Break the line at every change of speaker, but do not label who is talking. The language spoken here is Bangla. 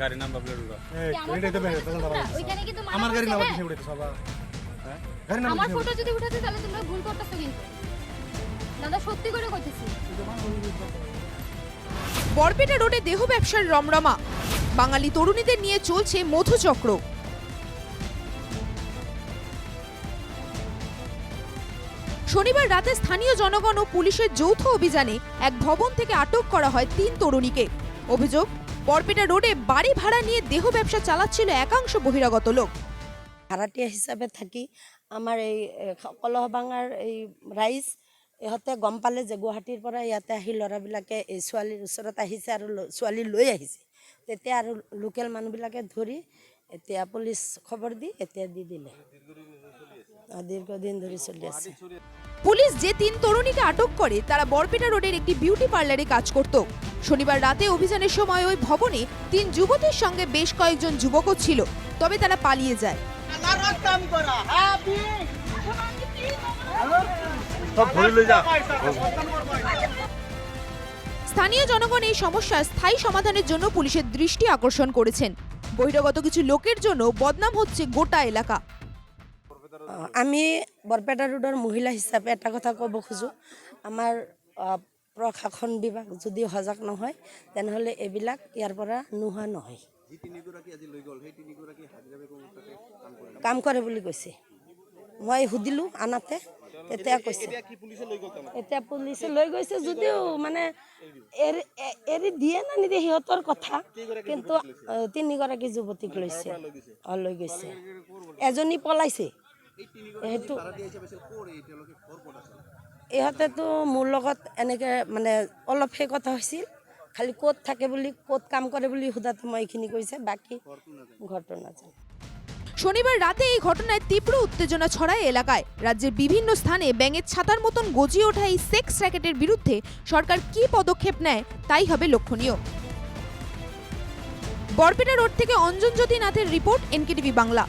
গাড়ি নাম্বার প্লেট উঠা
কি
তো
তোমরা? ওইখানে কিন্তু মানা
আমার গাড়ি নাম্বার? সবা হ্যাঁ? গাড়ি নাম্বার
আমার ফটো যদি উঠাতে তাহলে তোমরা ভুল করতেছো কিন্তু। দাদা সত্যি করে কইতেছি
বরপেটা রোডে দেহ ব্যবসার রমরমা। বাঙালি তরুণীদের নিয়ে চলছে মধুচক্র। শনিবার রাতে স্থানীয় জনগণ ও পুলিশের যৌথ অভিযানে এক ভবন থেকে আটক করা হয় তিন তরুণীকে। অভিযোগ বরপেটা রোডে বাড়ি ভাড়া নিয়ে দেহ ব্যবসা চালাচ্ছিল একাংশ বহিরাগত লোক।
ভাড়াতীয়া হিচাপে থাকি আমাৰ এই এ, কলহবাঙাৰ এই ৰাইজ ইহঁতে গম পালে যে গুৱাহাটীৰ পৰা ইয়াতে আহি ল'ৰাবিলাকে এই ছোৱালীৰ ওচৰত আহিছে আৰু ছোৱালী লৈ আহিছে। তেতিয়া আৰু লোকেল মানুহবিলাকে ধৰি এতিয়া পুলিচ খবৰ দি এতিয়া দি দিলে। অ, দীৰ্ঘদিন ধৰি চলি আছে।
পুলিশ যে তিন তরুণীকে আটক করে তারা বরপেটা রোডের একটি বিউটি পার্লারে কাজ করত। শনিবার রাতে অভিযানের সময় ওই ভবনে তিন যুবতীর সঙ্গে বেশ কয়েকজন যুবকও ছিল তবে তারা পালিয়ে যায়। স্থানীয় জনগণ এই সমস্যার স্থায়ী সমাধানের জন্য পুলিশের দৃষ্টি আকর্ষণ করেছেন। বহিরাগত কিছু লোকের জন্য বদনাম হচ্ছে গোটা এলাকা।
আমি বরপেটা ৰোডৰ মহিলা হিসাবে এটা কথা ক'ব খোজোঁ। আমাৰ অ, প্ৰশাসন বিভাগ যদি সজাগ নহয়, তেনেহ'লে এইবিলাক ইয়াৰ পৰা নোহোৱা নহয়। কাম কৰে বুলি কৈছে। মই সুধিলোঁ আনাতে তেতিয়া কৈছে। এতিয়া পুলিচে লৈ গৈছে যদিও মানে এৰি এৰি দিয়ে না নিদিয়ে সিহঁতৰ কথা, কিন্তু তিনিগৰাকী যুৱতীক লৈছে, অঁ, লৈ গৈছে। এজনী পলাইছে। সেইটো ইহঁতেতো মোৰ লগত এনেকৈ মানে অলপ সেই কথা হৈছিল, খালি ক'ত থাকে বুলি, ক'ত কাম কৰে বুলি সোধাতে মই এইখিনি কৈছে, বাকী ঘৰটো নাজানো।
শনিবার রাতে এই ঘটনায় তীব্র উত্তেজনা ছড়ায় এলাকায়। রাজ্যের বিভিন্ন স্থানে ব্যাঙের ছাতার মতন গজিয়ে ওঠা এই সেক্স র্যাকেটের বিরুদ্ধে সরকার কি পদক্ষেপ নেয়, তাই হবে লক্ষণীয়। বরপেটা রোড থেকে অঞ্জন জ্যোতি নাথের রিপোর্ট, এনকেটিভি বাংলা।